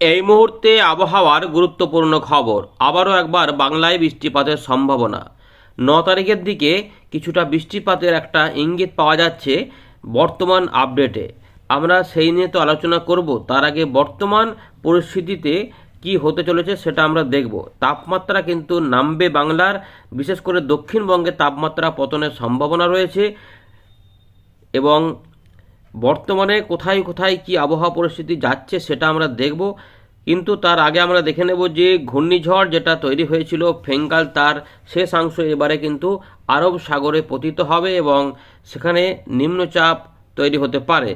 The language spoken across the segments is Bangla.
এই মুহূর্তে আবহাওয়ার গুরুত্বপূর্ণ খবর। আবারও একবার বাংলায় বৃষ্টিপাতের সম্ভাবনা। ন তারিখের দিকে কিছুটা বৃষ্টিপাতের একটা ইঙ্গিত পাওয়া যাচ্ছে বর্তমান আপডেটে। আমরা সেই নিয়ে তো আলোচনা করব, তার আগে বর্তমান পরিস্থিতিতে কি হতে চলেছে সেটা আমরা দেখব। তাপমাত্রা কিন্তু নামবে বাংলার, বিশেষ করে দক্ষিণবঙ্গে তাপমাত্রা পতনের সম্ভাবনা রয়েছে এবং বর্তমানে কোথায় কোথায় কি আবহাওয়া পরিস্থিতি যাচ্ছে সেটা আমরা দেখব। কিন্তু তার আগে আমরা দেখে নেব যে ঘূর্ণিঝড় যেটা তৈরি হয়েছিল ফেঙ্গাল, তার শেষাংশ এবারে কিন্তু আরব সাগরে পতিত হবে এবং সেখানে নিম্নচাপ তৈরি হতে পারে।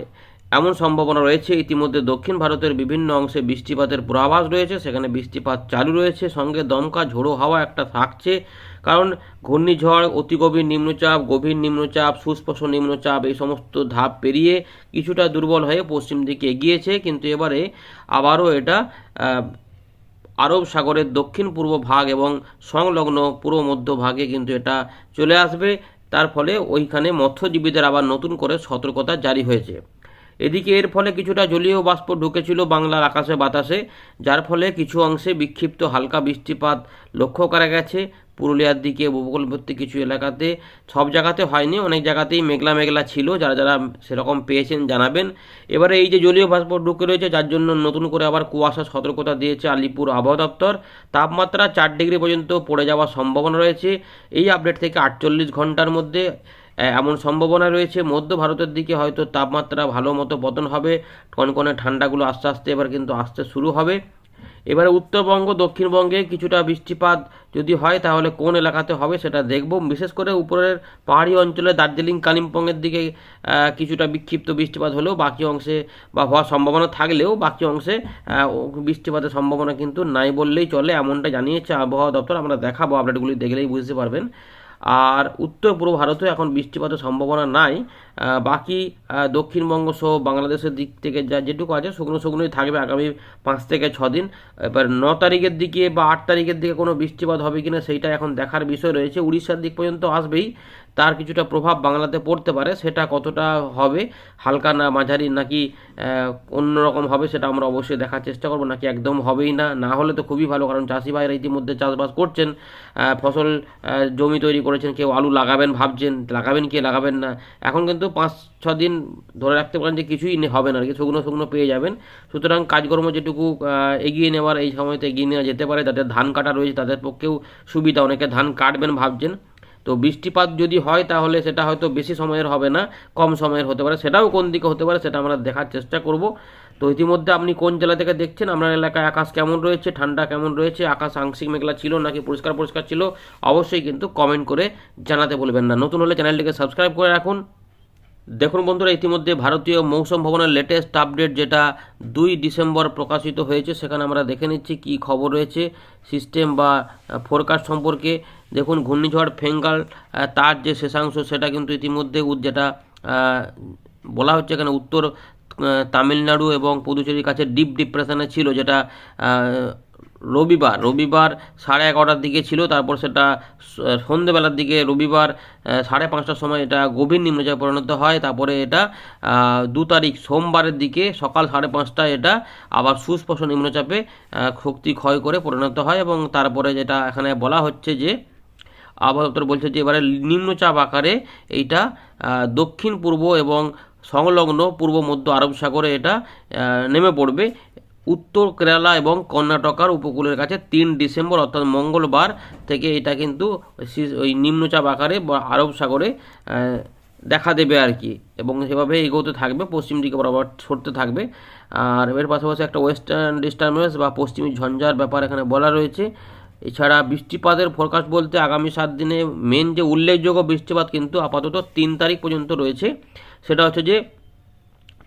এমন সম্ভাবনা রয়েছে। ইতিমধ্যে দক্ষিণ ভারতের বিভিন্ন অংশে বৃষ্টিপাতের পূর্বাভাস রয়েছে। সেখানে বৃষ্টিপাত চালু রয়েছে। সঙ্গে দমকা, ঝোড়ো হাওয়া একটা থাকছে। কারণ ঘূর্ণিঝড়, অতি গভীর নিম্নচাপ গভীর নিম্নচাপ, সুস্পষ্ট নিম্নচাপ, এই সমস্ত ধাপ পেরিয়ে কিছুটা দুর্বল হয়ে পশ্চিম দিকে এগিয়েছে। কিন্তু এবারে আবারও এটা আরব সাগরের দক্ষিণ পূর্ব ভাগ এবং সংলগ্ন পূর্ব মধ্য ভাগে কিন্তু এটা চলে আসবে। তার ফলে ওইখানে মৎস্যজীবীদের আবার নতুন করে সতর্কতা জারি হয়েছে। এদিকে এর ফলে কিছুটা জলীয় বাষ্প ঢুকেছিল বাংলার আকাশে বাতাসে, যার ফলে কিছু অংশে বিক্ষিপ্ত হালকা বৃষ্টিপাত লক্ষ্য করা গেছে। পুরুলিয়ার দিকে উপকূলবর্তী কিছু এলাকাতে সব জায়গাতে হয়নি, অনেক জায়গাতেই মেঘলা মেঘলা ছিল, যারা যারা সেরকম পেয়েছেন জানাবেন। এবারে এই যে জলীয় বাষ্প ঢুকে রয়েছে, যার জন্য নতুন করে আবার কুয়াশা সতর্কতা দিয়েছে আলিপুর আবহাওয়া দপ্তর। তাপমাত্রা চার ডিগ্রি পর্যন্ত পড়ে যাওয়ার সম্ভাবনা রয়েছে। এই আপডেট থেকে আটচল্লিশ ঘণ্টার মধ্যে এমন সম্ভাবনা রয়েছে। মধ্য ভারতের দিকে হয়তো তাপমাত্রা ভালো মতো পতন হবে। কনকনে ঠান্ডাগুলো আস্তে আস্তে এবার কিন্তু আসতে শুরু হবে। এবারে উত্তরবঙ্গ, দক্ষিণবঙ্গে কিছুটা বৃষ্টিপাত যদি হয়, তাহলে কোন এলাকাতে হবে সেটা দেখব। বিশেষ করে উপরের পাহাড়ি অঞ্চলে দার্জিলিং, কালিম্পংয়ের দিকে কিছুটা বিক্ষিপ্ত বৃষ্টিপাত হলেও বাকি অংশে বা হওয়ার সম্ভাবনা থাকলেও বাকি অংশে বৃষ্টিপাতের সম্ভাবনা কিন্তু নাই বললেই চলে। এমনটা জানিয়েছে আবহাওয়া দপ্তর। আমরা দেখাবো আপডেটগুলি, দেখলেই বুঝতে পারবেন। আর উত্তর পূর্ব ভারতেও এখন বৃষ্টিপাতের সম্ভাবনা নাই। বাকি দক্ষিণবঙ্গ সহ বাংলাদেশের দিক থেকে যা যেটুকু আছে শুকনো শুকনোই থাকবে আগামী পাঁচ থেকে ছ দিন। এবার ন তারিখের দিকে বা আট তারিখের দিকে কোনো বৃষ্টিপাত হবে কিনা সেইটা এখন দেখার বিষয় রয়েছে। উড়িষ্যার দিক পর্যন্ত আসবেই। তার কিছুটা প্রভাব বাংলাতে পড়তে পারে, সেটা কতটা হবে, হালকা না মাঝারি নাকি অন্যরকম হবে সেটা আমরা অবশ্যই দেখার চেষ্টা করব, নাকি একদম হবেই না। না হলে তো খুবই ভালো, কারণ চাষি ভাইরা ইতিমধ্যে চাষবাস করছেন ফসল জমি তৈরি করেছেন, কেউ আলু লাগাবেন ভাবছেন, লাগাবেন কি, লাগাবেন না। এখন কিন্তু পাঁচ ছ দিন ধরে রাখতে পারেন যে কিছুই হবে না, আর কি, শুকনো শুকনো পেয়ে যাবেন। সুতরাং কাজকর্ম যেটুকু এগিয়ে নেওয়ার এই সময়তে এগিয়ে নেওয়া যেতে পারে যাদের ধান কাটা রয়েছে, তাদের পক্ষেও সুবিধা, অনেকে ধান কাটবেন ভাবছেন। তো বৃষ্টিপাত যদি হয় তাহলে সেটা হয়তো বেশি সময়ের হবে না, কম সময়ের হতে পারে। সেটাও কোন দিকে হতে পারে, সেটা আমরা দেখার চেষ্টা করব। তো ইতিমধ্যে আপনি কোন জেলা থেকে দেখছেন, আপনার এলাকায় আকাশ কেমন রয়েছে, ঠান্ডা কেমন রয়েছে, আকাশ আংশিক মেঘলা ছিল নাকি পরিষ্কার পরিষ্কার ছিল, অবশ্যই কিন্তু কমেন্ট করে জানাতে বলবেন না। নতুন হলে চ্যানেলটিকে সাবস্ক্রাইব করে রাখুন। দেখুন বন্ধুরা, ইতিমধ্যে ভারতীয় মৌসুম ভবনের লেটেস্ট আপডেট যেটা দুই ডিসেম্বর প্রকাশিত হয়েছে, সেখানে আমরা দেখে নিচ্ছি কি খবর রয়েছে সিস্টেম বা ফোরকাস্ট সম্পর্কে। দেখুন, ঘূর্ণিঝড় ফেঙ্গাল তার যে শেষাংশ, সেটা কিন্তু ইতিমধ্যে যেটা বলা হচ্ছে এখানে উত্তর তামিলনাড়ু এবং পুদুচেরির কাছে ডিপ ডিপ্রেশনে ছিল, যেটা রবিবার রবিবার সাড়ে এগারোটার দিকে ছিল, তারপর সেটা সন্ধেবেলার দিকে রবিবার সাড়ে পাঁচটার সময় এটা গভীর নিম্নচাপে পরিণত হয়। তারপরে এটা দু তারিখ সোমবারের দিকে সকাল সাড়ে পাঁচটায় এটা আবার সুস্পষ্ট নিম্নচাপে শক্তি ক্ষয় করে পরিণত হয় এবং তারপরে যেটা এখানে বলা হচ্ছে যে, আবহাওয়া দপ্তর বলছে যে এবারে নিম্নচাপ আকারে এইটা দক্ষিণ পূর্ব এবং সংলগ্ন পূর্ব মধ্য আরব সাগরে এটা নেমে পড়বে। উত্তর কেরালা এবং কর্ণাটকার উপকূলের কাছে তিন ডিসেম্বর, অর্থাৎ মঙ্গলবার থেকে এটা কিন্তু ওই নিম্নচাপ আকারে বা আরব সাগরে দেখা দেবে আর কি। এবং সেভাবে এগোতে থাকবে, পশ্চিম দিকে বরাবর সরতে থাকবে। আর এর পাশাপাশি একটা ওয়েস্টার্ন ডিস্টার্বেন্স বা পশ্চিমী ঝঞ্ঝার ব্যাপার এখানে বলা রয়েছে। এছাড়া বৃষ্টিপাতের ফোরকাস্ট বলতে আগামী সাত দিনে মেন যে উল্লেখযোগ্য বৃষ্টিপাত কিন্তু আপাতত তিন তারিখ পর্যন্ত রয়েছে। সেটা হচ্ছে যে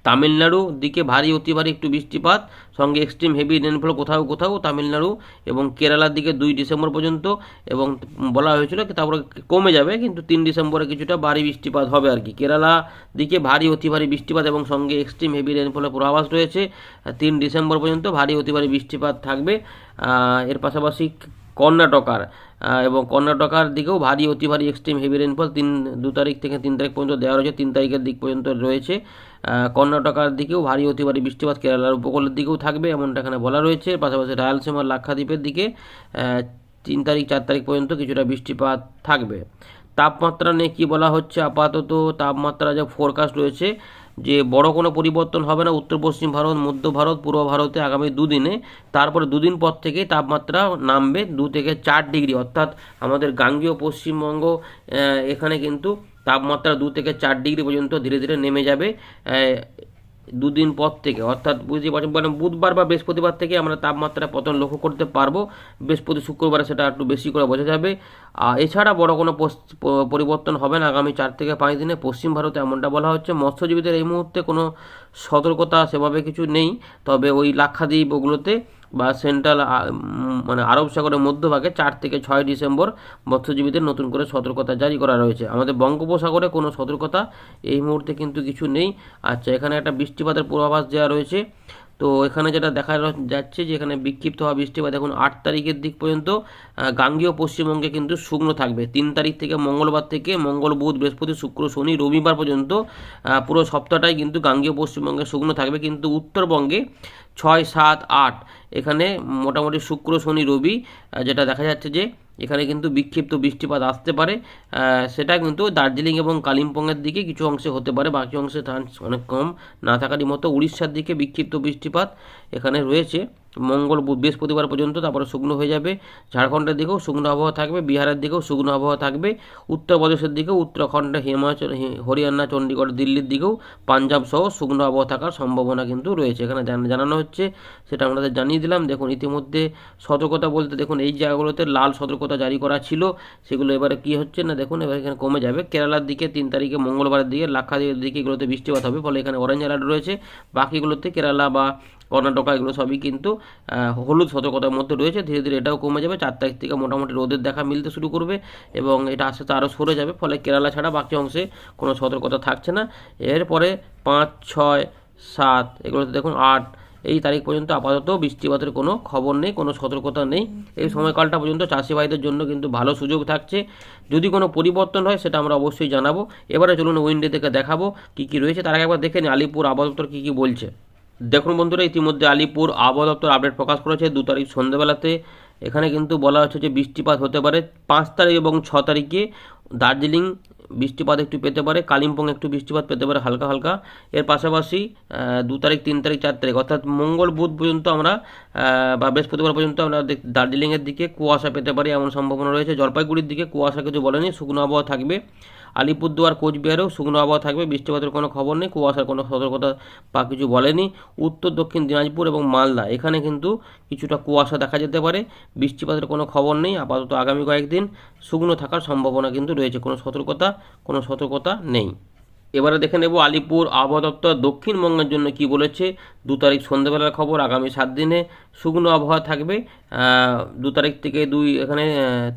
তামিলনাড়ু দিকে ভারী, অতি ভারী একটু বৃষ্টিপাত, সঙ্গে এক্সট্রিম হেভি রেনফল কোথাও কোথাও তামিলনাড়ু এবং কেরালার দিকে দুই ডিসেম্বর পর্যন্ত এবং বলা হয়েছিল তারপরে কমে যাবে, কিন্তু তিন ডিসেম্বরে কিছুটা ভারী বৃষ্টিপাত হবে আর কি। কেরালা দিকে ভারী, অতি ভারী বৃষ্টিপাত এবং সঙ্গে এক্সট্রিম হেভি রেনফলের পূর্বাভাস রয়েছে। তিন ডিসেম্বর পর্যন্ত ভারী, অতি ভারী বৃষ্টিপাত থাকবে। এর পাশাপাশি কর্ণাটকার এবং কর্ণাটকার দিকেও ভারী, অতি ভারী এক্সট্রিম হেভি রেনফল তিন, দু তারিখ থেকে তিন তারিখ পর্যন্ত দেওয়া রয়েছে, তিন তারিখের দিক পর্যন্ত রয়েছে। কর্ণাটকার দিকেও ভারী, অতি ভারী বৃষ্টিপাত কেরালার উপকূলের দিকেও থাকবে, এমনটা এখানে বলা রয়েছে। পাশাপাশি রায়ালসীমার লাক্ষাদ্বীপের দিকে তিন তারিখ, চার তারিখ পর্যন্ত কিছুটা বৃষ্টিপাত থাকবে। তাপমাত্রা নিয়ে কী বলা হচ্ছে? আপাতত তাপমাত্রা যা ফোরকাস্ট রয়েছে যে বড় কোনো পরিবর্তন হবে না, উত্তর পশ্চিম ভারত, মধ্য ভারত, পূর্ব ভারতে আগামী দুদিনে। তারপরে দুদিন পর থেকেই তাপমাত্রা নামবে দু থেকে চার ডিগ্রি। অর্থাৎ আমাদের গাঙ্গীয় পশ্চিমবঙ্গ এখানে কিন্তু তাপমাত্রা দু থেকে চার ডিগ্রি পর্যন্ত ধীরে ধীরে নেমে যাবে। দুদিন পর থেকে, অর্থাৎ বুঝতে পারছেন মানে বুধবার বা বৃহস্পতিবার থেকে আমরা তাপমাত্রা পতন লক্ষ্য করতে পারব। বৃহস্পতি, শুক্রবারে সেটা একটু বেশি করে বোঝা যাবে। আর এছাড়া বড় কোনো পরিবর্তন হবে না আগামী চার থেকে পাঁচ দিনে। পশ্চিম ভারতে এমনটা বলা হচ্ছে, মৎস্যজীবীদের এই মুহূর্তে কোনো সতর্কতা সেভাবে কিছু নেই। তবে ওই লাক্ষাদ্বীপ ওগুলোতে বা সেন্ট্রাল মানে আরব সাগরের মধ্যভাগে চার থেকে ছয় ডিসেম্বর মৎস্যজীবীদের নতুন করে সতর্কতা জারি করা রয়েছে। আমাদের বঙ্গোপসাগরে কোনো সতর্কতা এই মুহূর্তে কিন্তু কিছু নেই। আচ্ছা এখানে একটা বৃষ্টিপাতের পূর্বাভাস দেওয়া রয়েছে। তো এখানে যেটা দেখা যাচ্ছে যে এখানে বিক্ষিপ্ত হওয়া বৃষ্টিপাত এখন আট তারিখের দিক পর্যন্ত গাঙ্গীয় পশ্চিমবঙ্গে কিন্তু শুকনো থাকবে। তিন তারিখ থেকে মঙ্গলবার থেকে মঙ্গল বুধ, বৃহস্পতি, শুক্র, শনি, রবিবার পর্যন্ত পুরো সপ্তাহটাই কিন্তু গাঙ্গীয় পশ্চিমবঙ্গে শুকনো থাকবে। কিন্তু উত্তরবঙ্গে ছয় সাত আট। এখানে মোটামুটি শুক্র, শনি, রবি যেটা দেখা যাচ্ছে যে এখানে কিন্তু বিক্ষিপ্ত বৃষ্টিপাত আসতে পারে। সেটা কিন্তু দার্জিলিং এবং কালিম্পংয়ের দিকে কিছু অংশে হতে পারে, বাকি অংশে চান্স অনেক কম। না থাকারই মতো উড়িষ্যার দিকে বিক্ষিপ্ত বৃষ্টিপাত এখানে রয়েছে। মঙ্গল বৃহস্পতিবার পর্যন্ত তারপরে শুকনো হয়ে যাবে। ঝাড়খণ্ডের দিকেও শুকনো আবহাওয়া থাকবে, বিহারের দিকেও শুকনো আবহাওয়া থাকবে। উত্তরপ্রদেশের দিকেও উত্তরাখণ্ডে হিমাচল হরিয়ানা, চণ্ডীগড়, দিল্লির দিকেও পাঞ্জাব সহ শুকনো আবহাওয়া থাকার সম্ভাবনা কিন্তু রয়েছে। এখানে জানানো হচ্ছে, সেটা আমাদের জানিয়ে দিলাম। দেখুন, ইতিমধ্যে সতর্কতা বলতে দেখুন, এই জায়গাগুলোতে লাল সতর্কতা জারি করা ছিল। সেগুলো এবারে কি হচ্ছে না, দেখুন, এবার এখানে কমে যাবে। কেরালার দিকে তিন তারিখে, মঙ্গলবারের দিকে, লাক্ষাদ্বীপের দিকে এগুলোতে বৃষ্টিপাত হবে, ফলে এখানে অরেঞ্জ অ্যালার্ট রয়েছে। বাকিগুলোতে কেরালা বা কর্ণাটকা এগুলো সবই কিন্তু হলুদ সতর্কতার মধ্যে রয়েছে। ধীরে ধীরে এটাও কমে যাবে। চার তারিখ থেকে মোটামুটি রোদের দেখা মিলতে শুরু করবে এবং এটা আস্তে আস্তে আরও সরে যাবে। ফলে কেরালা ছাড়া বাকি অংশে কোনো সতর্কতা থাকছে না। এরপরে পাঁচ, ছয়, সাত, এগুলোতে দেখুন আট, এই তারিখ পর্যন্ত আপাতত বৃষ্টিপাতের কোনো খবর নেই, কোনো সতর্কতা নেই। এই সময়কালটা পর্যন্ত চাষি ভাইদের জন্য কিন্তু ভালো সুযোগ থাকছে। যদি কোনো পরিবর্তন হয় সেটা আমরা অবশ্যই জানাব। এবারে চলুন উইন্ডে থেকে দেখাবো কী কী রয়েছে। তার আগে একবার দেখে নিই আলিপুর আবহাওয়া কী কী বলছে। দেখুন বন্ধুরা, ইতিমধ্যে আলিপুর আবহাওয়া দপ্তর আপডেট প্রকাশ করেছে। দু তারিখ সন্ধ্যেবেলাতে এখানে কিন্তু বলা হচ্ছে যে বৃষ্টিপাত হতে পারে। পাঁচ তারিখ এবং ছ তারিখে দার্জিলিং বৃষ্টিপাত একটু পেতে পারে, কালিম্পং একটু বৃষ্টিপাত পেতে পারে, হালকা হালকা। এর পাশাপাশি দু তারিখ, তিন তারিখ, চার তারিখ, অর্থাৎ মঙ্গল বুধ পর্যন্ত আমরা বা বৃহস্পতিবার পর্যন্ত আমরা দার্জিলিংয়ের দিকে কুয়াশা পেতে পারি এমন সম্ভাবনা রয়েছে। জলপাইগুড়ির দিকে কুয়াশা কিছু বলেনি, শুকনো আবহাওয়া থাকবে। আলিপুরদুয়ার, কোচবিহারেও শুকনো আবহাওয়া থাকবে, বৃষ্টিপাতের কোনো খবর নেই, কুয়াশার কোনো সতর্কতা বা কিছু বলেনি। উত্তর, দক্ষিণ দিনাজপুর এবং মালদা, এখানে কিন্তু কিছুটা কুয়াশা দেখা যেতে পারে, বৃষ্টিপাতের কোনো খবর নেই, আপাতত আগামী কয়েকদিন শুকনো থাকার সম্ভাবনা কিন্তু রয়েছে, কোনো সতর্কতা কোনো সতর্কতা নেই। এবারে দেখে নেব আলিপুর আবহাওয়া দপ্তর দক্ষিণবঙ্গের জন্য কি বলেছে। দু তারিখ সন্ধ্যেবেলার খবর, আগামী সাত দিনে শুকনো আবহাওয়া থাকবে। দু তারিখ থেকে দুই, এখানে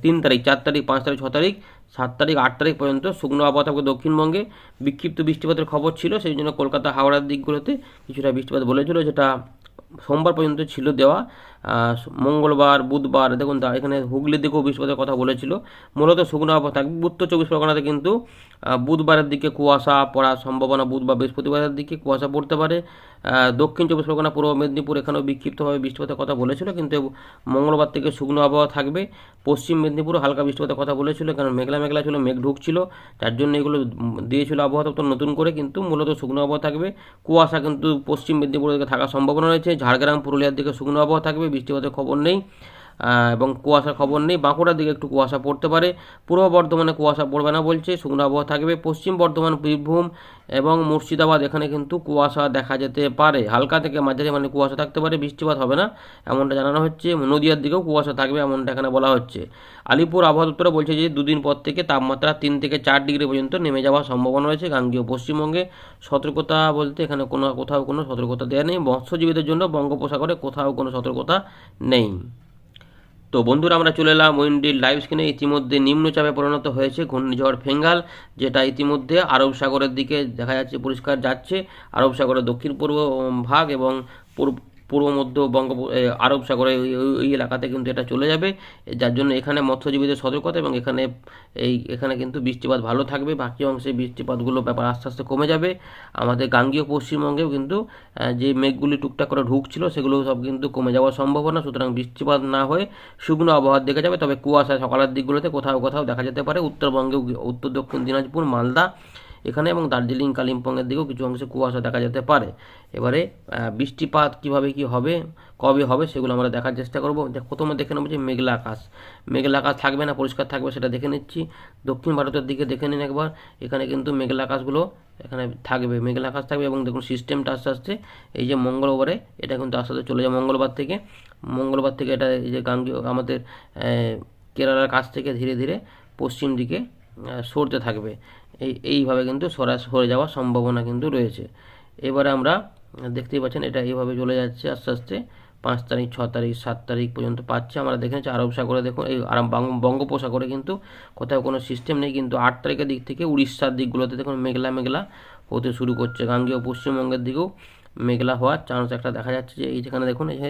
তিন তারিখ, চার তারিখ, পাঁচ তারিখ, ছ তারিখ, সাত তারিখ, আট তারিখ পর্যন্ত শুকনো আবহাওয়া থাকবে দক্ষিণবঙ্গে। বিক্ষিপ্ত বৃষ্টিপাতের খবর ছিল, সেই জন্য কলকাতা হাওড়ার দিকগুলোতে কিছুটা বৃষ্টিপাত বলেছিল, যেটা সোমবার পর্যন্ত ছিল দেওয়া। মঙ্গলবার, বুধবার, দেখুন তা, এখানে হুগলির দিকেও বৃষ্টিপাতের কথা বলেছিল। মূলত শুকনো আবহাওয়া থাকবে। উত্তর চব্বিশ পরগনাতে কিন্তু বুধবারের দিকে কুয়াশা পড়ার সম্ভাবনা বুধবার বৃহস্পতিবারের দিকে কুয়াশা পড়তে পারে। দক্ষিণ চব্বিশ পরগনা, পূর্ব মেদিনীপুর এখানেও বিক্ষিপ্তভাবে বৃষ্টিপাতের কথা বলেছিল, কিন্তু মঙ্গলবার থেকে শুকনো আবহাওয়া থাকবে। পশ্চিম মেদিনীপুরও হালকা বৃষ্টিপাতের কথা বলেছিল, কারণ মেঘলা মেঘলা ছিল, মেঘ ঢুকছিল, তার জন্য এগুলো দিয়েছিল আবহাওয়া দপ্তর নতুন করে, কিন্তু মূলত শুকনো আবহাওয়া থাকবে। কুয়াশা কিন্তু পশ্চিম মেদিনীপুরের দিকে থাকার সম্ভাবনা রয়েছে। ঝাড়গ্রাম পুরুলিয়ার দিকে শুকনো আবহাওয়া থাকবে বৃষ্টিপাতের খবর নেই। এবং কুয়াশার খবর নেই। বাঁকুড়ার দিকে একটু কুয়াশা পড়তে পারে। পূর্ব বর্ধমানে কুয়াশা পড়বে না বলছে। শুকনো আবহাওয়া থাকবে। পশ্চিম বর্ধমান, বীরভূম এবং মুর্শিদাবাদ এখানে কিন্তু কুয়াশা দেখা যেতে পারে। হালকা থেকে মাঝারি মানে কুয়াশা থাকতে পারে। বৃষ্টিপাত হবে না, এমনটা জানানো হচ্ছে। নদিয়ার দিকেও কুয়াশা থাকবে, এমনটা এখানে বলা হচ্ছে। আলিপুর আবহাওয়া দপ্তরে বলছে যে, দুদিন পর থেকে তাপমাত্রা তিন থেকে চার ডিগ্রি পর্যন্ত নেমে যাওয়ার সম্ভাবনা রয়েছে। গাঙ্গীয় পশ্চিমবঙ্গে সতর্কতা বলতে এখানে কোনো, কোথাও কোনো সতর্কতা দেওয়া নেই। মৎস্যজীবীদের জন্য বঙ্গোপসাগরে কোথাও কোনো সতর্কতা নেই। তো বন্ধুরা, আমরা চলে এলাম উইন্ডির লাইভ স্ক্রিনে ইতিমধ্যে নিম্নচাপে পরিণত হয়েছে ঘূর্ণিঝড় ফেঙ্গাল, যেটা ইতিমধ্যে আরব সাগরের দিকে দেখা যাচ্ছে, পরিষ্কার যাচ্ছে। আরব সাগরের দক্ষিণ পূর্ব ভাগ এবং পূর্ব পূর্ব মধ্য বঙ্গ আরব সাগরে ওই এলাকাতে কিন্তু এটা চলে যাবে। যার জন্য এখানে মৎস্যজীবীদের সতর্কতা এবং এখানে, এই, এখানে কিন্তু বৃষ্টিপাত ভালো থাকবে। বাকি অংশে বৃষ্টিপাতগুলো ব্যাপার আস্তে আস্তে কমে যাবে। আমাদের গাঙ্গীয় পশ্চিমবঙ্গেও কিন্তু যে মেঘগুলি টুকটাক করে ঢুকছিল সেগুলো সব কিন্তু কমে যাওয়ার সম্ভাবনা। সুতরাং বৃষ্টিপাত না হয়ে শুকনো আবহাওয়ার দিকে যাবে। তবে কুয়াশা সকালের দিকগুলোতে কোথাও কোথাও দেখা যেতে পারে। উত্তরবঙ্গে উত্তর দক্ষিণ দিনাজপুর, মালদা এখানে এবং দার্জিলিং, কালিম্পংয়ের দিকেও কিছু অংশে কুয়াশা দেখা যেতে পারে। এবারে বৃষ্টিপাত কীভাবে কি হবে, কবে হবে, সেগুলো আমরা দেখার চেষ্টা করব। প্রথমে দেখে নেব যে মেঘলা আকাশ। মেঘলা আকাশ থাকবে না, পরিষ্কার থাকবে সেটা দেখে নিচ্ছি। দক্ষিণ ভারতের দিকে দেখে নিন একবার। এখানে কিন্তু মেঘলা আকাশগুলো এখানে থাকবে, মেঘলা আকাশ থাকবে এবং দেখুন সিস্টেমটা আস্তে আস্তে এই যে মঙ্গলবারে এটা কিন্তু আস্তে আস্তে চলে যায় মঙ্গলবার থেকে। মঙ্গলবার থেকে এটা এই যে গাঙ্গীয় আমাদের কেরালার কাছ থেকে ধীরে ধীরে পশ্চিম দিকে সরতে থাকবে। এই, এইভাবে কিন্তু সরা, সরে যাওয়ার সম্ভাবনা কিন্তু রয়েছে। এবারে আমরা দেখতেই পাচ্ছেন এটা এইভাবে চলে যাচ্ছে আস্তে আস্তে। পাঁচ তারিখ, ছ তারিখ, সাত তারিখ পর্যন্ত পাচ্ছে। আমরা দেখে নিচ্ছি আরব সাগরে দেখুন, এই বঙ্গোপসাগরে কিন্তু কোথাও কোনো সিস্টেম নেই। কিন্তু আট তারিখের দিক থেকে উড়িষ্যার দিকগুলোতে দেখুন মেঘলা মেঘলা হতে শুরু করছে। গাঙ্গেয় পশ্চিমবঙ্গের দিকেও মেঘলা হওয়ার চান্স একটা দেখা যাচ্ছে যে এই যেখানে দেখুন এই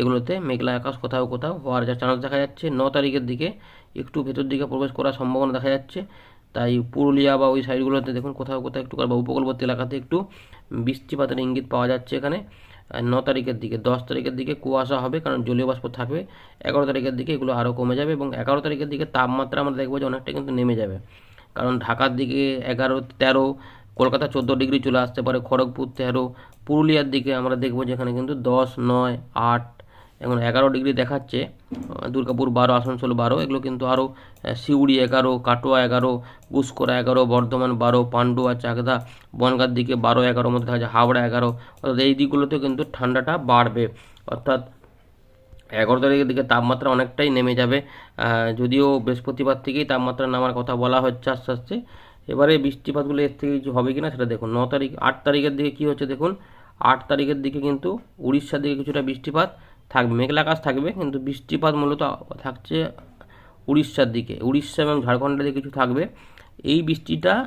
এগুলোতে মেঘলা আকাশ কোথাও কোথাও হওয়ার যা চান্স দেখা যাচ্ছে। ন তারিখের দিকে একটু ভেতর দিকে প্রবেশ করার সম্ভাবনা দেখা যাচ্ছে। তাই পুরুলিয়া বা ওই সাইডগুলোতে দেখুন, কোথাও কোথাও একটু বা উপকূলবর্তী এলাকাতে একটু বৃষ্টিপাতের ইঙ্গিত পাওয়া যাচ্ছে এখানে। ন তারিখের দিকে, দশ তারিখের দিকে কুয়াশা হবে, কারণ জলীয় বাষ্প থাকবে। এগারো তারিখের দিকে এগুলো আরও কমে যাবে এবং এগারো তারিখের দিকে তাপমাত্রা আমরা দেখব যে অনেকটা কিন্তু নেমে যাবে। কারণ ঢাকার দিকে এগারো, তেরো, কলকাতা চোদ্দ ডিগ্রি চলে আসতে পারে, খড়গপুর তেরো, পুরুলিয়ার দিকে আমরা দেখব যেখানে কিন্তু দশ, নয়, আট এখন এগারো ডিগ্রি দেখাচ্ছে দুর্গাপুর বারো, আসানসোল বারো, এগুলো কিন্তু আরও সিউড়ি এগারো, কাটোয়া এগারো গুসকরা এগারো, বর্ধমান বারো, পান্ডুয়া, চাকদা, বনগাঁর দিকে বারো এগারোর মধ্যে দেখা যাচ্ছে হাওড়া এগারো, অর্থাৎ এই দিকগুলোতেও কিন্তু ঠান্ডাটা বাড়বে। অর্থাৎ এগারো তারিখের দিকে তাপমাত্রা অনেকটাই নেমে যাবে যদিও বৃহস্পতিবার থেকেই তাপমাত্রা নামার কথা বলা হচ্ছে আস্তে আস্তে। এবারে বৃষ্টিপাতগুলো এর থেকে কিছু হবে কি না সেটা দেখুন, ন তারিখ, আট তারিখের দিকে কী হচ্ছে দেখুন, আট তারিখের দিকে কিন্তু উড়িষ্যার দিকে কিছুটা বৃষ্টিপাত থাকবে, মেঘলা আকাশ থাকবে, কিন্তু বৃষ্টিপাত মূলত থাকছে উড়িষ্যার দিকে। উড়িষ্যা এবং ঝাড়খণ্ডের দিকে কিছু থাকবে। এই বৃষ্টিটা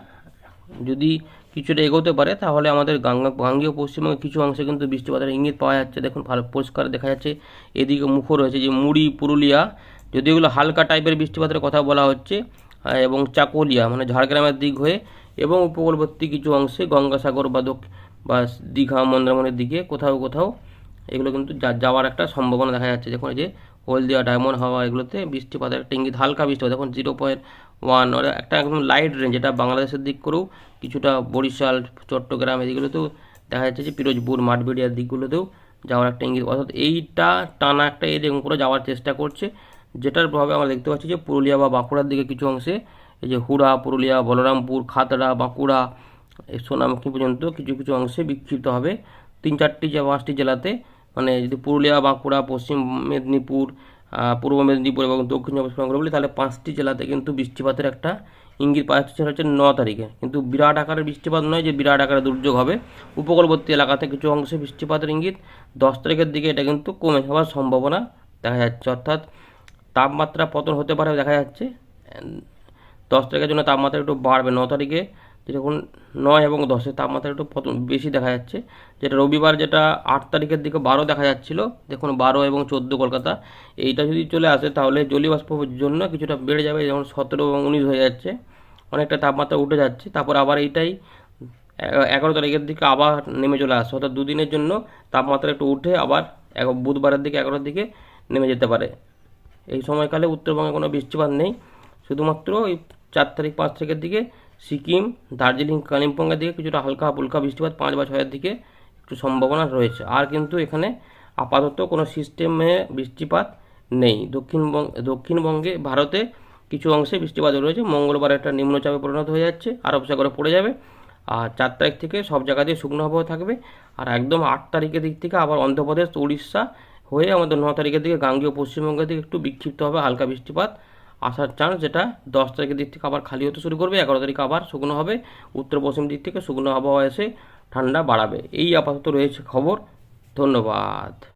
যদি কিছুটা এগোতে পারে, তাহলে আমাদের গাঙ্গা গাঙ্গীয় পশ্চিমবঙ্গের কিছু অংশে কিন্তু বৃষ্টিপাতের ইঙ্গিত পাওয়া যাচ্ছে। দেখুন, ভালো, পরিষ্কার দেখা যাচ্ছে। এদিকে মুখও রয়েছে যে মুড়ি, পুরুলিয়া যদি এগুলো হালকা টাইপের বৃষ্টিপাতের কথা বলা হচ্ছে এবং চাকুলিয়া মানে ঝাড়গ্রামের দিক হয়ে, এবং উপকূলবর্তী কিছু অংশে গঙ্গাসাগর বা দক্ষ- বা দীঘা, মন্দারমণির দিকে কোথাও কোথাও এগুলো কিন্তু যাওয়ার একটা সম্ভাবনা দেখা যাচ্ছে। দেখুন এই যে হলদিয়া ডায়মন্ড হাওয়া, এগুলোতে বৃষ্টিপাতের একটা ইঙ্গিত হালকা বৃষ্টিপাত দেখুন জিরো পয়েন্ট ওয়ান একটা একদম লাইট রেঞ্জ যেটা বাংলাদেশের দিক করেও কিছুটা বরিশাল, চট্টগ্রাম এদিকগুলোতেও দেখা যাচ্ছে যে পিরোজপুর, মাঠবেড়িয়ার দিকগুলোতেও যাওয়ার একটা ইঙ্গিত। অর্থাৎ এইটা টানা একটা এরকম করে যাওয়ার চেষ্টা করছে। যেটার প্রভাবে আমরা দেখতে পাচ্ছি যে পুরুলিয়া বা বাঁকুড়ার দিকে কিছু অংশে এই যে হুড়া, পুরুলিয়া, বলরামপুর, খাতড়া, বাঁকুড়া সোনামুখী পর্যন্ত কিছু কিছু অংশে বিক্ষিপ্ত হবে। তিন চারটি পাঁচটি জেলাতে মানে যদি পুরুলিয়া, বাঁকুড়া, পশ্চিম মেদিনীপুর পূর্ব মেদিনীপুর এবং দক্ষিণ চব্বিশ পরগনা বলি, তাহলে পাঁচটি জেলাতে কিন্তু বৃষ্টিপাতের একটা ইঙ্গিত যাচ্ছে। সেটা হচ্ছে ন তারিখে। কিন্তু বিরাট আকারের বৃষ্টিপাত নয় যে বিরাট আকারে দুর্যোগ হবে। উপকূলবর্তী এলাকাতে কিছু অংশে বৃষ্টিপাতের ইঙ্গিত। দশ তারিখের দিকে এটা কিন্তু কমে যাওয়ার সম্ভাবনা দেখা যাচ্ছে। অর্থাৎ তাপমাত্রা পতন হতে পারে, দেখা যাচ্ছে। দশ তারিখের জন্য তাপমাত্রা একটু বাড়বে। ন তারিখে যেরকম নয় এবং দশের তাপমাত্রা একটু বেশি দেখা যাচ্ছে, যেটা রবিবার যেটা আট তারিখের দিকে বারো দেখা যাচ্ছিল, দেখুন বারো এবং চোদ্দ কলকাতা, এইটা যদি চলে আসে তাহলে জলীয় বাষ্পের জন্য কিছুটা বেড়ে যাবে, যেমন সতেরো এবং উনিশ হয়ে যাচ্ছে, অনেকটা তাপমাত্রা উঠে যাচ্ছে, তারপর আবার এইটাই এগারো তারিখের দিকে আবার নেমে চলে আসছে অর্থাৎ দুদিনের জন্য তাপমাত্রা একটু উঠে আবার বুধবারের দিকে এগারোর দিকে নেমে যেতে পারে। এই সময়কালে উত্তরবঙ্গে কোনো বৃষ্টিপাত নেই, শুধুমাত্র এই চার তারিখ পাঁচ তারিখের দিকে সিকিম, দার্জিলিং, কালিম্পংয়ের দিকে কিছুটা হালকা ফুলকা বৃষ্টিপাত পাঁচ বা ছয়ের দিকে একটু সম্ভাবনা রয়েছে। আর কিন্তু এখানে আপাতত কোনো সিস্টেমে বৃষ্টিপাত নেই। দক্ষিণবঙ্গ দক্ষিণবঙ্গে ভারতে কিছু অংশে বৃষ্টিপাত রয়েছে। মঙ্গলবার একটা নিম্নচাপে পরিণত হয়ে যাচ্ছে, আরব সাগরে পড়ে যাবে। আর চার তারিখ থেকে সব জায়গা দিয়ে শুকনো আবহাওয়া থাকবে। আর একদম আট তারিখের দিক থেকে আবার অন্ধ্রপ্রদেশ, উড়িষ্যা হয়ে আমাদের ন তারিখের দিকে গাঙ্গীয় পশ্চিমবঙ্গের দিকে একটু বিক্ষিপ্ত হবে হালকা বৃষ্টিপাত আসার চান্স যেটা দশ তারিখের দিক থেকে আবার খালি হতে শুরু করবে, এগারো তারিখ আবার শুকনো হবে। উত্তর পশ্চিম দিক থেকে শুকনো আবহাওয়া এসে ঠান্ডা বাড়াবে। এই আপাতত রয়েছে খবর। ধন্যবাদ।